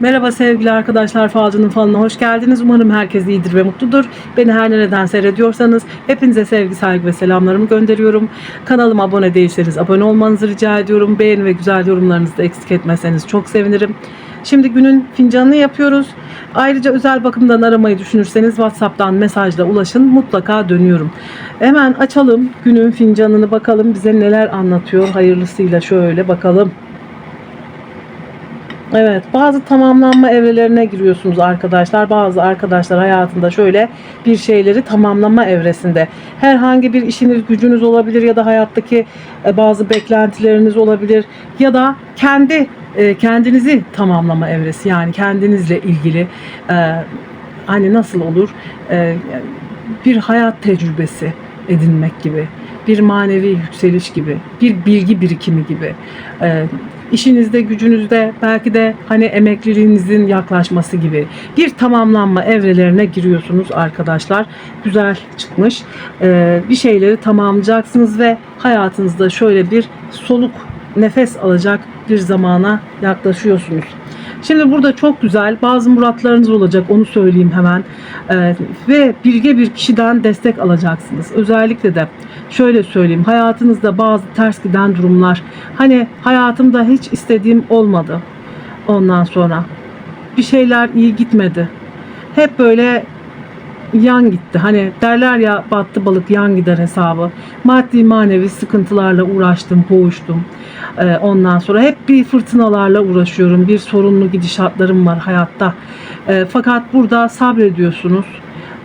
Merhaba sevgili arkadaşlar Falcı'nın falına hoş geldiniz. Umarım herkes iyidir ve mutludur. Beni her nereden seyrediyorsanız hepinize sevgi, saygı ve selamlarımı gönderiyorum. Kanalıma abone değilseniz abone olmanızı rica ediyorum. Beğeni ve güzel yorumlarınızı da eksik etmezseniz çok sevinirim. Şimdi günün fincanını yapıyoruz. Ayrıca özel bakımdan aramayı düşünürseniz WhatsApp'tan mesajla ulaşın. Mutlaka dönüyorum. Hemen açalım günün fincanını bakalım bize neler anlatıyor. Hayırlısıyla şöyle bakalım. Evet bazı tamamlanma evrelerine giriyorsunuz arkadaşlar. Bazı arkadaşlar hayatında şöyle bir şeyleri tamamlama evresinde. Herhangi bir işiniz gücünüz olabilir ya da hayattaki e, bazı beklentileriniz olabilir ya da kendi e, kendinizi tamamlama evresi yani kendinizle ilgili e, hani nasıl olur bir hayat tecrübesi edinmek gibi bir manevi yükseliş gibi bir bilgi birikimi gibi işinizde gücünüzde belki de hani emekliliğinizin yaklaşması gibi bir tamamlanma evrelerine giriyorsunuz arkadaşlar güzel çıkmış E, bir şeyleri tamamlayacaksınız ve hayatınızda şöyle bir soluk nefes alacak bir zamana yaklaşıyorsunuz. Şimdi burada çok güzel bazı muratlarınız olacak onu söyleyeyim hemen Ee, ve bilge bir kişiden destek alacaksınız. Özellikle de şöyle söyleyeyim hayatınızda bazı ters giden durumlar hani hayatımda hiç istediğim olmadı ondan sonra bir şeyler iyi gitmedi. Hep böyle yan gitti. Hani derler ya battı balık yan gider hesabı. Maddi manevi sıkıntılarla uğraştım, boğuştum. Ee, ondan sonra hep bir fırtınalarla uğraşıyorum. Bir sorunlu gidişatlarım var hayatta. Ee, fakat burada sabrediyorsunuz.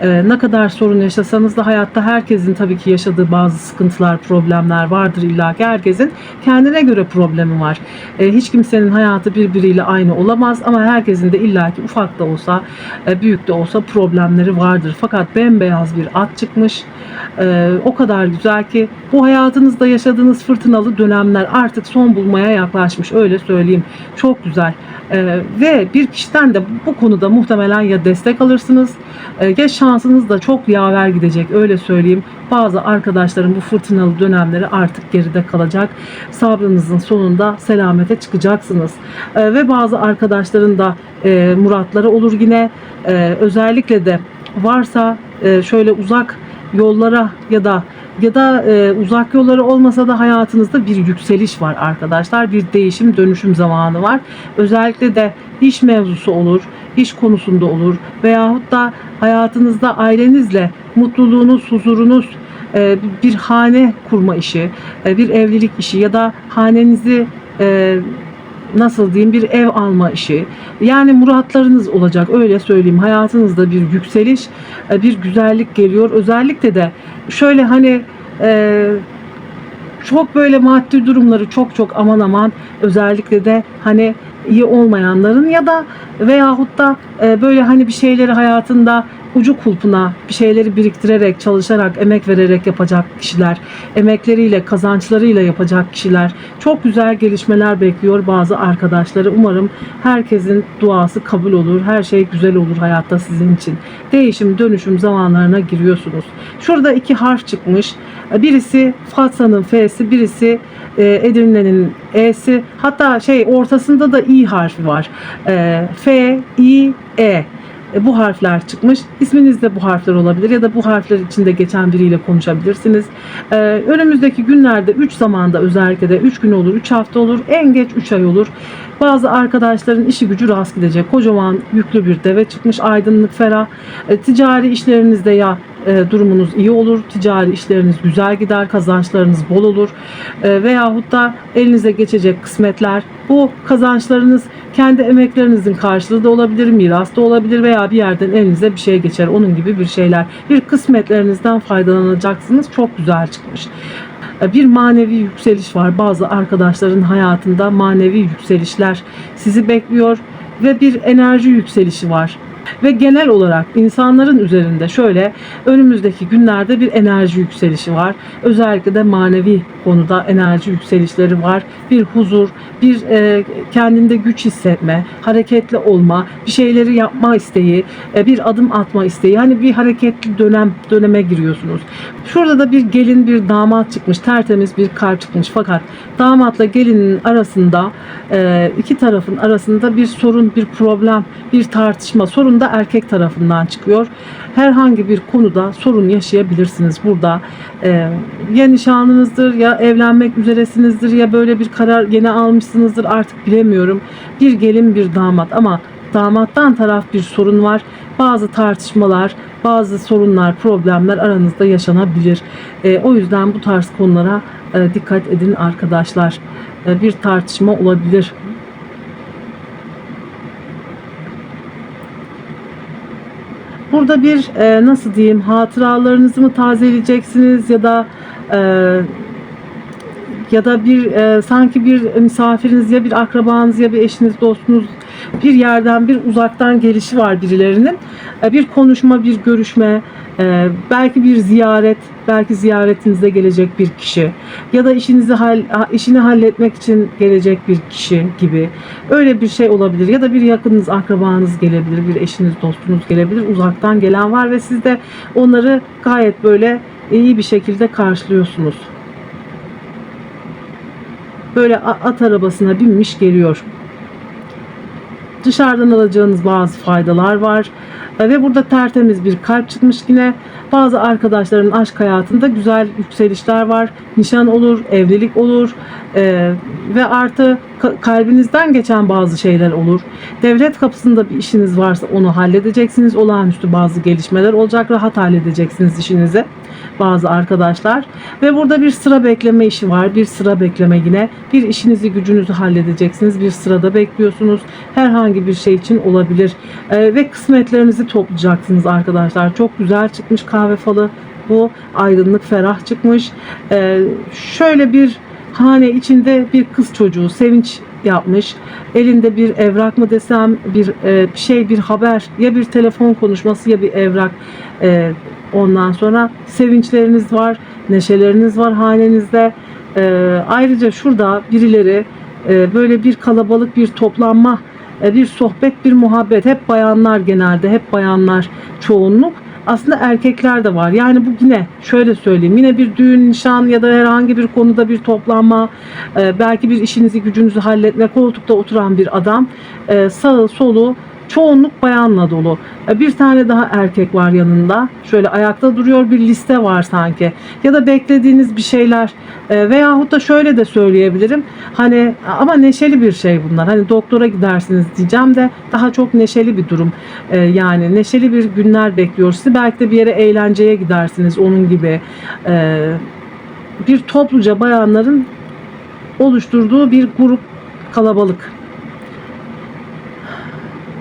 Ee, ne kadar sorun yaşasanız da hayatta herkesin tabii ki yaşadığı bazı sıkıntılar, problemler vardır illa ki herkesin kendine göre problemi var. Ee, hiç kimsenin hayatı birbiriyle aynı olamaz ama herkesin de illa ki ufak da olsa, e, büyük de olsa problemleri vardır. Fakat bembeyaz bir at çıkmış. Ee, o kadar güzel ki bu hayatınızda yaşadığınız fırtınalı dönemler artık son bulmaya yaklaşmış öyle söyleyeyim. Çok güzel. Ve bir kişiden de bu konuda muhtemelen ya destek alırsınız e, ya şansınız da çok yaver gidecek öyle söyleyeyim. Bazı arkadaşların bu fırtınalı dönemleri artık geride kalacak. Sabrınızın sonunda selamete çıkacaksınız. E, ve bazı arkadaşların da e, muratları olur yine. E, özellikle de varsa e, şöyle uzak yollara ya da ya da e, uzak yolları olmasa da hayatınızda bir yükseliş var arkadaşlar. Bir değişim, dönüşüm zamanı var. Özellikle de iş mevzusu olur, iş konusunda olur veyahut da hayatınızda ailenizle mutluluğunuz, huzurunuz, e, bir hane kurma işi, e, bir evlilik işi ya da hanenizi e, nasıl diyeyim bir ev alma işi. Yani muratlarınız olacak öyle söyleyeyim. Hayatınızda bir yükseliş, e, bir güzellik geliyor. Özellikle de şöyle hani e, çok böyle maddi durumları çok çok aman aman özellikle de hani iyi olmayanların ya da veyahut da e, böyle hani bir şeyleri hayatında ucu kulpuna bir şeyleri biriktirerek, çalışarak, emek vererek yapacak kişiler, emekleriyle, kazançlarıyla yapacak kişiler. Çok güzel gelişmeler bekliyor bazı arkadaşları. Umarım herkesin duası kabul olur. Her şey güzel olur hayatta sizin için. Değişim, dönüşüm zamanlarına giriyorsunuz. Şurada iki harf çıkmış. Birisi Fatsa'nın F'si, birisi e, Edirne'nin E'si. Hatta şey ortasında da İ harfi var. E, F, İ, E. E, bu harfler çıkmış. İsminiz de bu harfler olabilir ya da bu harfler içinde geçen biriyle konuşabilirsiniz. E, önümüzdeki günlerde 3 zamanda özellikle de 3 gün olur, 3 hafta olur, en geç 3 ay olur. Bazı arkadaşların işi gücü rast gidecek. Kocaman yüklü bir deve çıkmış, aydınlık, ferah. E, ticari işlerinizde ya e, durumunuz iyi olur, ticari işleriniz güzel gider, kazançlarınız bol olur e, veyahut da elinize geçecek kısmetler bu kazançlarınız kendi emeklerinizin karşılığı da olabilir, miras da olabilir veya bir yerden elinize bir şey geçer. Onun gibi bir şeyler. Bir kısmetlerinizden faydalanacaksınız. Çok güzel çıkmış. E, Bir manevi yükseliş var. Bazı arkadaşların hayatında manevi yükselişler sizi bekliyor ve bir enerji yükselişi var. Ve genel olarak insanların üzerinde şöyle önümüzdeki günlerde bir enerji yükselişi var. Özellikle de manevi konuda enerji yükselişleri var. Bir huzur, bir e, kendinde güç hissetme, hareketli olma, bir şeyleri yapma isteği, e, bir adım atma isteği. Hani bir hareketli dönem döneme giriyorsunuz. Şurada da bir gelin bir damat çıkmış. Tertemiz bir kalp çıkmış. Fakat damatla gelinin arasında e, iki tarafın arasında bir sorun, bir problem, bir tartışma. Sorun da erkek tarafından çıkıyor. Herhangi bir konuda sorun yaşayabilirsiniz burada. E, ya nişanlınızdır ya evlenmek üzeresinizdir ya böyle bir karar yeni almışsınızdır artık bilemiyorum. Bir gelin bir damat ama damattan taraf bir sorun var. Bazı tartışmalar, bazı sorunlar, problemler aranızda yaşanabilir. E, o yüzden bu tarz konulara e, dikkat edin arkadaşlar. E, bir tartışma olabilir. Burada bir e, nasıl diyeyim hatıralarınızı mı tazeleyeceksiniz ya da e, ya da bir e, sanki bir misafiriniz ya bir akrabanız ya bir eşiniz dostunuz bir yerden bir uzaktan gelişi var birilerinin. E, bir konuşma bir görüşme e, belki bir ziyaret belki ziyaretinize gelecek bir kişi. Ya da işinizi hal, işini halletmek için gelecek bir kişi gibi. Öyle bir şey olabilir. Ya da bir yakınınız akrabanız gelebilir bir eşiniz dostunuz gelebilir. Uzaktan gelen var ve siz de onları gayet böyle iyi bir şekilde karşılıyorsunuz. Böyle at arabasına binmiş geliyor. Dışarıdan alacağınız bazı faydalar var. E, Ve burada tertemiz bir kalp çıkmış yine. Bazı arkadaşların aşk hayatında güzel yükselişler var. Nişan olur, evlilik olur. E, ve artı ka- kalbinizden geçen bazı şeyler olur. Devlet kapısında bir işiniz varsa onu halledeceksiniz. Olağanüstü bazı gelişmeler olacak. Rahat halledeceksiniz işinizi bazı arkadaşlar. Ve burada bir sıra bekleme işi var. Bir sıra bekleme yine. Bir işinizi gücünüzü halledeceksiniz. Bir sırada bekliyorsunuz. Herhangi bir şey için olabilir. Ee, ve kısmetlerinizi toplayacaksınız arkadaşlar. Çok güzel çıkmış kahve falı. Bu aydınlık ferah çıkmış. Ee, şöyle bir hane içinde bir kız çocuğu sevinç yapmış. Elinde bir evrak mı desem bir e, şey bir haber ya bir telefon konuşması ya bir evrak. E, ondan sonra sevinçleriniz var, neşeleriniz var hanenizde. E, ayrıca şurada birileri e, böyle bir kalabalık bir toplanma bir sohbet bir muhabbet hep bayanlar genelde hep bayanlar çoğunluk aslında erkekler de var. Yani bu yine şöyle söyleyeyim. Yine bir düğün, nişan ya da herhangi bir konuda bir toplanma, e, belki bir işinizi gücünüzü halletme, koltukta oturan bir adam e, sağı solu çoğunluk bayanla dolu. E, Bir tane daha erkek var yanında. Şöyle ayakta duruyor bir liste var sanki. Ya da beklediğiniz bir şeyler e, veyahut da şöyle de söyleyebilirim. Hani ama neşeli bir şey bunlar. Hani doktora gidersiniz diyeceğim de daha çok neşeli bir durum. E, Yani neşeli bir günler bekliyor sizi. Belki de bir yere eğlenceye gidersiniz onun gibi. E, Bir topluca bayanların oluşturduğu bir grup kalabalık.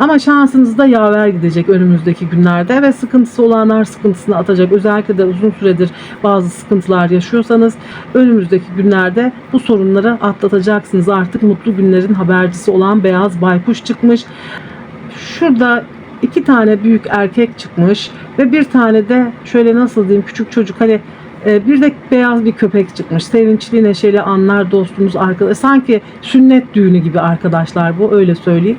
Ama şansınız da yaver gidecek önümüzdeki günlerde ve sıkıntısı olanlar sıkıntısını atacak. Özellikle de uzun süredir bazı sıkıntılar yaşıyorsanız önümüzdeki günlerde bu sorunları atlatacaksınız. Artık mutlu günlerin habercisi olan beyaz baykuş çıkmış. Şurada iki tane büyük erkek çıkmış ve bir tane de şöyle nasıl diyeyim küçük çocuk hani bir de beyaz bir köpek çıkmış. Sevinçli, neşeli anlar dostumuz arkadaş. Sanki sünnet düğünü gibi arkadaşlar bu öyle söyleyeyim.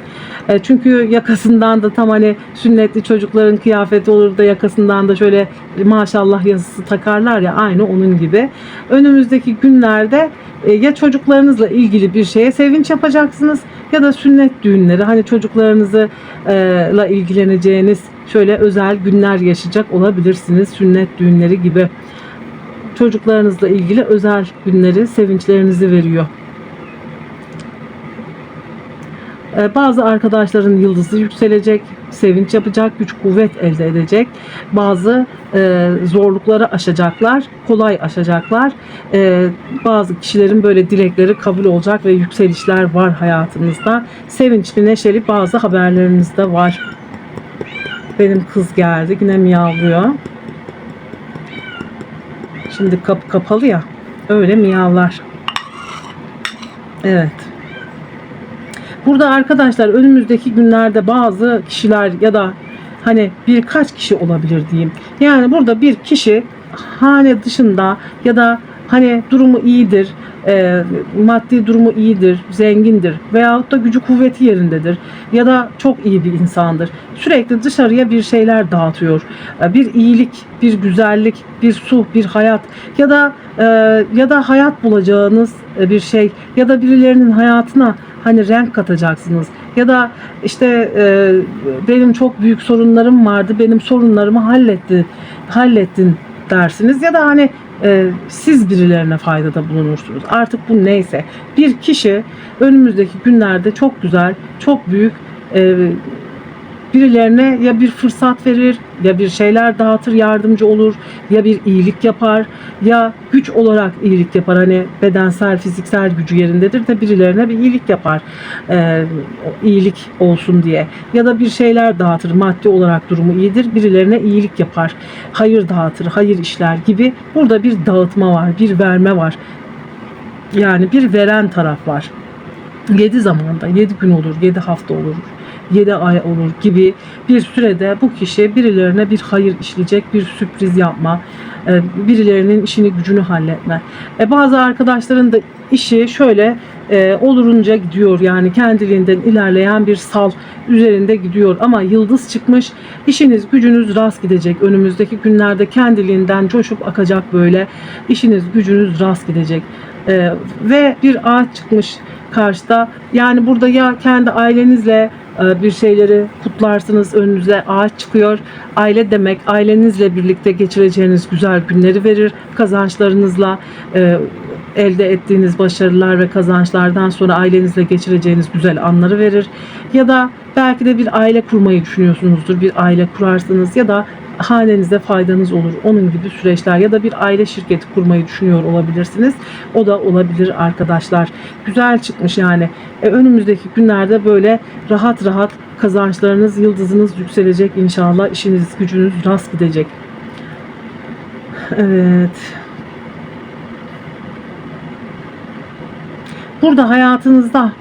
E, Çünkü yakasından da tam hani sünnetli çocukların kıyafeti olur da yakasından da şöyle maşallah yazısı takarlar ya aynı onun gibi. Önümüzdeki günlerde e, ya çocuklarınızla ilgili bir şeye sevinç yapacaksınız ya da sünnet düğünleri hani çocuklarınızla ilgileneceğiniz şöyle özel günler yaşayacak olabilirsiniz sünnet düğünleri gibi çocuklarınızla ilgili özel günleri, sevinçlerinizi veriyor. Ee, Bazı arkadaşların yıldızı yükselecek, sevinç yapacak, güç kuvvet elde edecek. Bazı e, zorlukları aşacaklar, kolay aşacaklar. E, bazı kişilerin böyle dilekleri kabul olacak ve yükselişler var hayatınızda. Sevinçli, neşeli bazı haberleriniz de var. Benim kız geldi, yine miyavlıyor. Şimdi kapı kapalı ya. Öyle miyavlar. Evet. Burada arkadaşlar önümüzdeki günlerde bazı kişiler ya da hani birkaç kişi olabilir diyeyim. Yani burada bir kişi hane dışında ya da hani durumu iyidir, e, maddi durumu iyidir, zengindir veyahut da gücü kuvveti yerindedir ya da çok iyi bir insandır. Sürekli dışarıya bir şeyler dağıtıyor. E, bir iyilik, bir güzellik, bir su, bir hayat ya da e, ya da hayat bulacağınız e, bir şey ya da birilerinin hayatına hani renk katacaksınız ya da işte e, benim çok büyük sorunlarım vardı benim sorunlarımı halletti hallettin dersiniz ya da hani e, siz birilerine faydada bulunursunuz. Artık bu neyse. Bir kişi önümüzdeki günlerde çok güzel, çok büyük e, birilerine ya bir fırsat verir, ya bir şeyler dağıtır, yardımcı olur, ya bir iyilik yapar, ya güç olarak iyilik yapar. Hani bedensel, fiziksel gücü yerindedir de birilerine bir iyilik yapar. E, o iyilik olsun diye. Ya da bir şeyler dağıtır, maddi olarak durumu iyidir, birilerine iyilik yapar. Hayır dağıtır, hayır işler gibi. Burada bir dağıtma var, bir verme var. Yani bir veren taraf var. 7 zamanda, 7 gün olur, 7 hafta olur, 7 ay olur gibi bir sürede bu kişi birilerine bir hayır işleyecek, bir sürpriz yapma, e, birilerinin işini gücünü halletme. E, bazı arkadaşların da işi şöyle e, olurunca gidiyor. Yani kendiliğinden ilerleyen bir sal üzerinde gidiyor. Ama yıldız çıkmış işiniz gücünüz rast gidecek. Önümüzdeki günlerde kendiliğinden coşup akacak böyle. İşiniz gücünüz rast gidecek E, ve bir ağaç çıkmış karşıda yani burada ya kendi ailenizle e, bir şeyleri kutlarsınız önünüze ağaç çıkıyor. Aile demek ailenizle birlikte geçireceğiniz güzel günleri verir. Kazançlarınızla e, elde ettiğiniz başarılar ve kazançlardan sonra ailenizle geçireceğiniz güzel anları verir. Ya da belki de bir aile kurmayı düşünüyorsunuzdur. Bir aile kurarsınız ya da hanenize faydanız olur. Onun gibi süreçler ya da bir aile şirketi kurmayı düşünüyor olabilirsiniz. O da olabilir arkadaşlar. Güzel çıkmış yani. E, önümüzdeki günlerde böyle rahat rahat kazançlarınız, yıldızınız yükselecek inşallah. İşiniz, gücünüz rast gidecek. Evet. Burada hayatınızda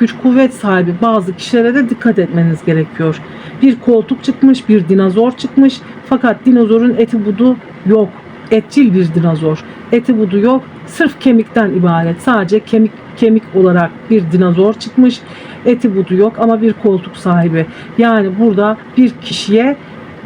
güç kuvvet sahibi bazı kişilere de dikkat etmeniz gerekiyor. Bir koltuk çıkmış, bir dinozor çıkmış fakat dinozorun eti budu yok. Etçil bir dinozor. Eti budu yok. Sırf kemikten ibaret. Sadece kemik kemik olarak bir dinozor çıkmış. Eti budu yok ama bir koltuk sahibi. Yani burada bir kişiye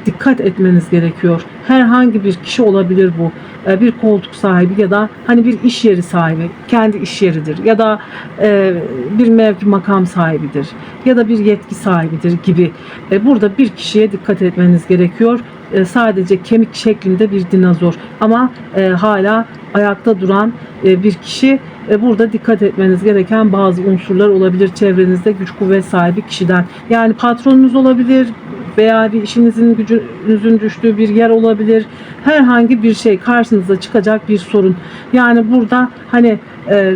dikkat etmeniz gerekiyor. Herhangi bir kişi olabilir bu. Ee, Bir koltuk sahibi ya da hani bir iş yeri sahibi, kendi iş yeridir ya da e, bir mevki makam sahibidir ya da bir yetki sahibidir gibi. E, Burada bir kişiye dikkat etmeniz gerekiyor. E, Sadece kemik şeklinde bir dinozor ama hala ayakta duran bir kişi burada dikkat etmeniz gereken bazı unsurlar olabilir çevrenizde güç kuvvet sahibi kişiden. Yani patronunuz olabilir, veya bir işinizin gücünüzün düştüğü bir yer olabilir. Herhangi bir şey karşınıza çıkacak bir sorun. Yani burada hani e,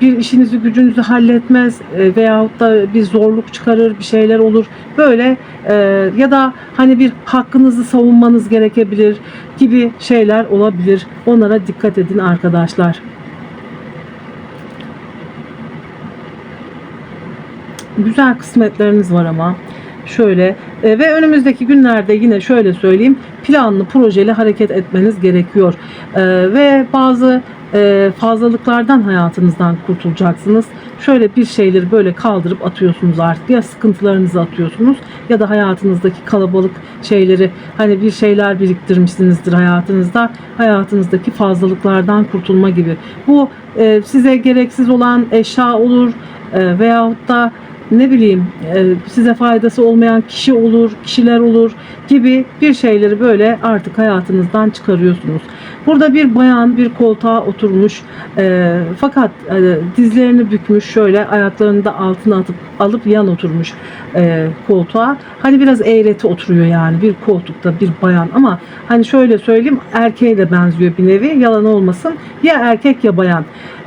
bir işinizi gücünüzü halletmez e, veyahut da bir zorluk çıkarır bir şeyler olur. Böyle e, ya da hani bir hakkınızı savunmanız gerekebilir gibi şeyler olabilir. Onlara dikkat edin arkadaşlar. Güzel kısmetleriniz var ama şöyle e, ve önümüzdeki günlerde yine şöyle söyleyeyim planlı projeli hareket etmeniz gerekiyor E, ve bazı e, fazlalıklardan hayatınızdan kurtulacaksınız. Şöyle bir şeyleri böyle kaldırıp atıyorsunuz artık ya sıkıntılarınızı atıyorsunuz ya da hayatınızdaki kalabalık şeyleri hani bir şeyler biriktirmişsinizdir hayatınızda hayatınızdaki fazlalıklardan kurtulma gibi. Bu e, size gereksiz olan eşya olur e, veyahut da ne bileyim e, size faydası olmayan kişi olur, kişiler olur gibi bir şeyleri böyle artık hayatınızdan çıkarıyorsunuz. Burada bir bayan bir koltuğa oturmuş e, fakat e, dizlerini bükmüş şöyle ayaklarını da altına atıp alıp yan oturmuş koltuğa. Hani biraz eğreti oturuyor yani bir koltukta bir bayan ama hani şöyle söyleyeyim erkeğe de benziyor bir nevi yalan olmasın ya erkek ya bayan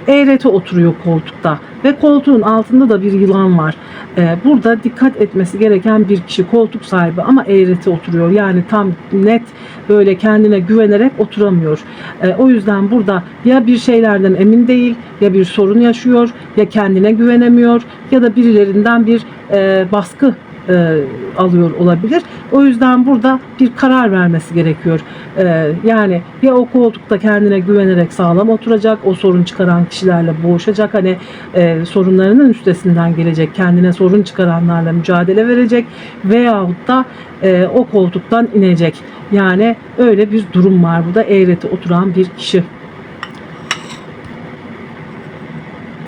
eğreti oturuyor koltukta ve koltuğun altında da bir yılan var. Ee, burada dikkat etmesi gereken bir kişi koltuk sahibi ama eğreti oturuyor. Yani tam net böyle kendine güvenerek oturamıyor. Ee, o yüzden burada ya bir şeylerden emin değil ya bir sorun yaşıyor ya kendine güvenemiyor ya da birilerinden bir e, baskı e, alıyor olabilir. O yüzden burada bir karar vermesi gerekiyor. E, yani ya o koltukta kendine güvenerek sağlam oturacak, o sorun çıkaran kişilerle boğuşacak, hani e, sorunlarının üstesinden gelecek, kendine sorun çıkaranlarla mücadele verecek veyahut da e, o koltuktan inecek. Yani öyle bir durum var burada eğreti oturan bir kişi.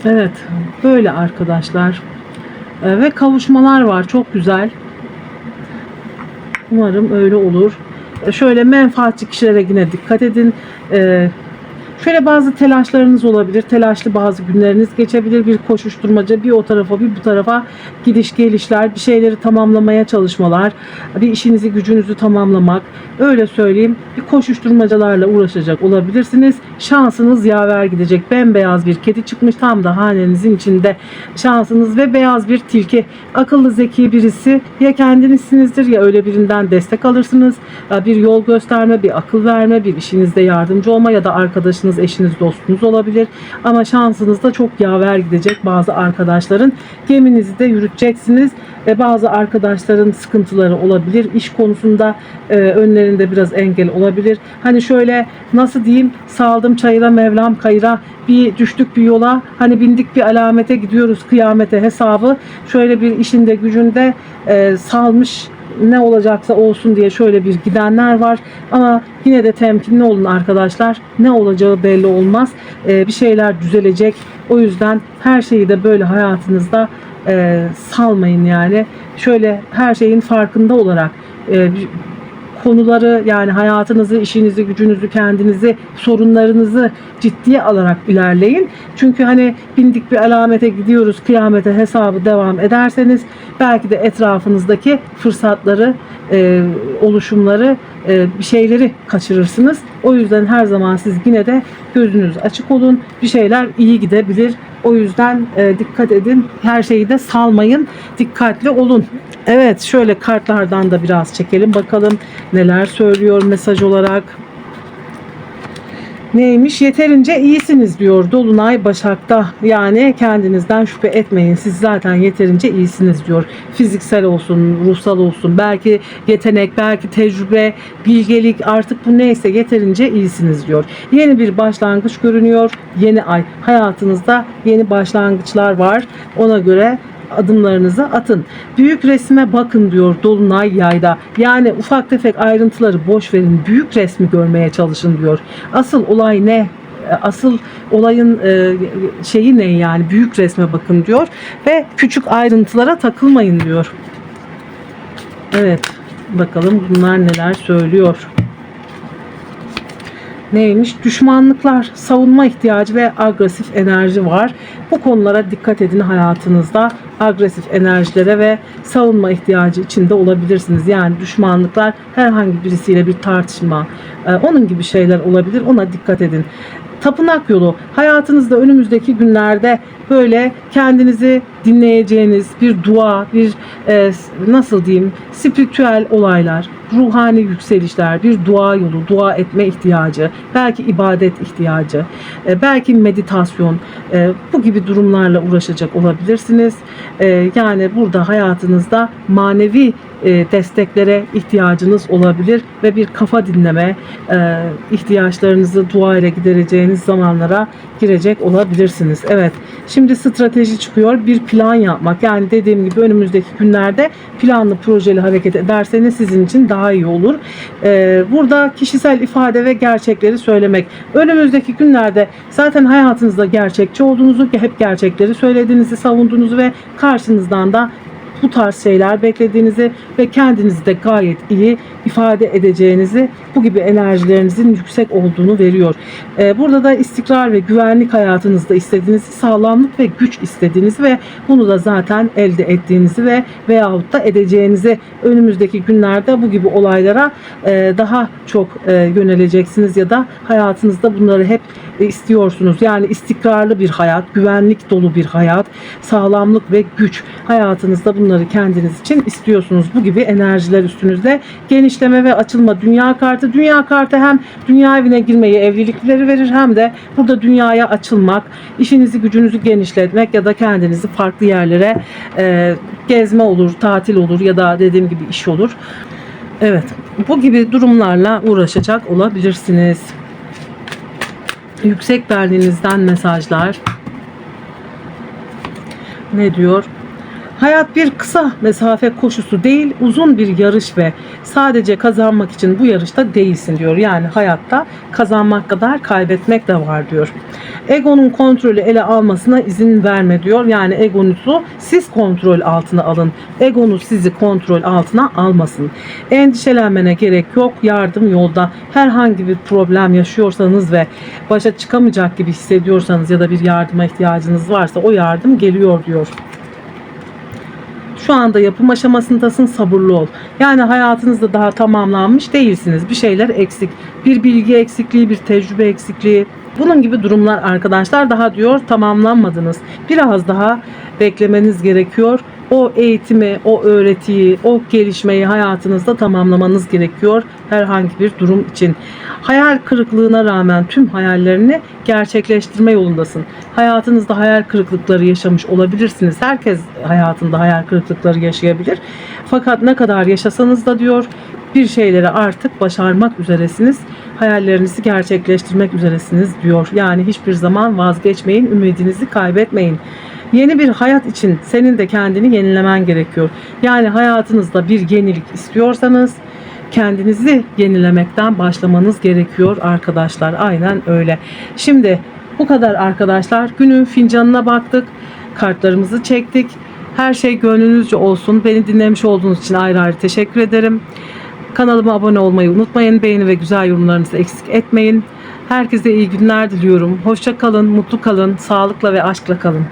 Evet, böyle arkadaşlar. E, ve kavuşmalar var, çok güzel. Umarım öyle olur. E, şöyle menfaatçi kişilere yine dikkat edin. E, Şöyle bazı telaşlarınız olabilir. Telaşlı bazı günleriniz geçebilir. Bir koşuşturmaca bir o tarafa bir bu tarafa gidiş gelişler, bir şeyleri tamamlamaya çalışmalar, bir işinizi gücünüzü tamamlamak. Öyle söyleyeyim. Bir koşuşturmacalarla uğraşacak olabilirsiniz. Şansınız yaver gidecek. Bembeyaz bir kedi çıkmış tam da hanenizin içinde. Şansınız ve beyaz bir tilki. Akıllı zeki birisi ya kendinizsinizdir ya öyle birinden destek alırsınız. Bir yol gösterme, bir akıl verme, bir işinizde yardımcı olma ya da arkadaşınız, eşiniz, dostunuz olabilir. Ama şansınız da çok yaver gidecek bazı arkadaşların. Geminizi de yürüteceksiniz ve bazı arkadaşların sıkıntıları olabilir. İş konusunda e, önlerinde biraz engel olabilir. Hani şöyle nasıl diyeyim saldım çayıra Mevlam kayıra bir düştük bir yola hani bindik bir alamete gidiyoruz kıyamete hesabı şöyle bir işinde gücünde e, salmış ne olacaksa olsun diye şöyle bir gidenler var. Ama yine de temkinli olun arkadaşlar. Ne olacağı belli olmaz. E, bir şeyler düzelecek. O yüzden her şeyi de böyle hayatınızda e, salmayın yani. Şöyle her şeyin farkında olarak e, konuları yani hayatınızı, işinizi, gücünüzü, kendinizi, sorunlarınızı ciddiye alarak ilerleyin. Çünkü hani bindik bir alamete gidiyoruz, kıyamete hesabı devam ederseniz belki de etrafınızdaki fırsatları, e, oluşumları, e, şeyleri kaçırırsınız. O yüzden her zaman siz yine de gözünüz açık olun. Bir şeyler iyi gidebilir. O yüzden e, dikkat edin. Her şeyi de salmayın. Dikkatli olun. Evet şöyle kartlardan da biraz çekelim bakalım neler söylüyor mesaj olarak. Neymiş? Yeterince iyisiniz diyor Dolunay Başak'ta. Yani kendinizden şüphe etmeyin. Siz zaten yeterince iyisiniz diyor. Fiziksel olsun, ruhsal olsun, belki yetenek, belki tecrübe, bilgelik artık bu neyse yeterince iyisiniz diyor. Yeni bir başlangıç görünüyor. Yeni ay. Hayatınızda yeni başlangıçlar var. Ona göre adımlarınızı atın. Büyük resme bakın diyor Dolunay Yayda. Yani ufak tefek ayrıntıları boş verin. Büyük resmi görmeye çalışın diyor. Asıl olay ne? Asıl olayın e, şeyi ne yani büyük resme bakın diyor ve küçük ayrıntılara takılmayın diyor. Evet bakalım bunlar neler söylüyor neymiş? Düşmanlıklar, savunma ihtiyacı ve agresif enerji var. Bu konulara dikkat edin hayatınızda. Agresif enerjilere ve savunma ihtiyacı içinde olabilirsiniz. Yani düşmanlıklar herhangi birisiyle bir tartışma, e, onun gibi şeyler olabilir. Ona dikkat edin. Tapınak yolu hayatınızda önümüzdeki günlerde böyle kendinizi dinleyeceğiniz bir dua, bir e, nasıl diyeyim spiritüel olaylar, ruhani yükselişler, bir dua yolu, dua etme ihtiyacı, belki ibadet ihtiyacı, e, belki meditasyon e, bu gibi durumlarla uğraşacak olabilirsiniz. E, yani burada hayatınızda manevi e, desteklere ihtiyacınız olabilir ve bir kafa dinleme e, ihtiyaçlarınızı dua ile gidereceğiniz zamanlara girecek olabilirsiniz. Evet. Şimdi strateji çıkıyor. Bir plan yapmak. Yani dediğim gibi önümüzdeki günlerde planlı projeli hareket ederseniz sizin için daha iyi olur. E, burada kişisel ifade ve gerçekleri söylemek. Önümüzdeki günlerde zaten hayatınızda gerçekçi olduğunuzu, hep gerçekleri söylediğinizi, savunduğunuzu ve karşınızdan da bu tarz şeyler beklediğinizi ve kendinizi de gayet iyi ifade edeceğinizi, bu gibi enerjilerinizin yüksek olduğunu veriyor. Ee, burada da istikrar ve güvenlik hayatınızda istediğinizi, sağlamlık ve güç istediğinizi ve bunu da zaten elde ettiğinizi ve veyahut da edeceğinizi önümüzdeki günlerde bu gibi olaylara e, daha çok e, yöneleceksiniz ya da hayatınızda bunları hep e, istiyorsunuz. Yani istikrarlı bir hayat, güvenlik dolu bir hayat, sağlamlık ve güç hayatınızda bunları bunları kendiniz için istiyorsunuz. Bu gibi enerjiler üstünüzde genişleme ve açılma dünya kartı. Dünya kartı hem dünya evine girmeyi, evlilikleri verir hem de burada dünyaya açılmak, işinizi gücünüzü genişletmek ya da kendinizi farklı yerlere e, gezme olur, tatil olur ya da dediğim gibi iş olur. Evet, bu gibi durumlarla uğraşacak olabilirsiniz. Yüksek benliğinizden mesajlar. Ne diyor? Hayat bir kısa mesafe koşusu değil, uzun bir yarış ve sadece kazanmak için bu yarışta değilsin diyor. Yani hayatta kazanmak kadar kaybetmek de var diyor. Egonun kontrolü ele almasına izin verme diyor. Yani egonuzu siz kontrol altına alın. Egonuz sizi kontrol altına almasın. Endişelenmene gerek yok. Yardım yolda. Herhangi bir problem yaşıyorsanız ve başa çıkamayacak gibi hissediyorsanız ya da bir yardıma ihtiyacınız varsa o yardım geliyor diyor. Şu anda yapım aşamasındasın sabırlı ol. Yani hayatınızda daha tamamlanmış değilsiniz. Bir şeyler eksik. Bir bilgi eksikliği, bir tecrübe eksikliği. Bunun gibi durumlar arkadaşlar daha diyor tamamlanmadınız. Biraz daha beklemeniz gerekiyor. O eğitimi, o öğretiyi, o gelişmeyi hayatınızda tamamlamanız gerekiyor herhangi bir durum için. Hayal kırıklığına rağmen tüm hayallerini gerçekleştirme yolundasın. Hayatınızda hayal kırıklıkları yaşamış olabilirsiniz. Herkes hayatında hayal kırıklıkları yaşayabilir. Fakat ne kadar yaşasanız da diyor bir şeyleri artık başarmak üzeresiniz. Hayallerinizi gerçekleştirmek üzeresiniz diyor. Yani hiçbir zaman vazgeçmeyin, ümidinizi kaybetmeyin. Yeni bir hayat için senin de kendini yenilemen gerekiyor. Yani hayatınızda bir yenilik istiyorsanız kendinizi yenilemekten başlamanız gerekiyor arkadaşlar. Aynen öyle. Şimdi bu kadar arkadaşlar. Günün fincanına baktık. Kartlarımızı çektik. Her şey gönlünüzce olsun. Beni dinlemiş olduğunuz için ayrı ayrı teşekkür ederim. Kanalıma abone olmayı unutmayın. Beğeni ve güzel yorumlarınızı eksik etmeyin. Herkese iyi günler diliyorum. Hoşça kalın, mutlu kalın, sağlıkla ve aşkla kalın.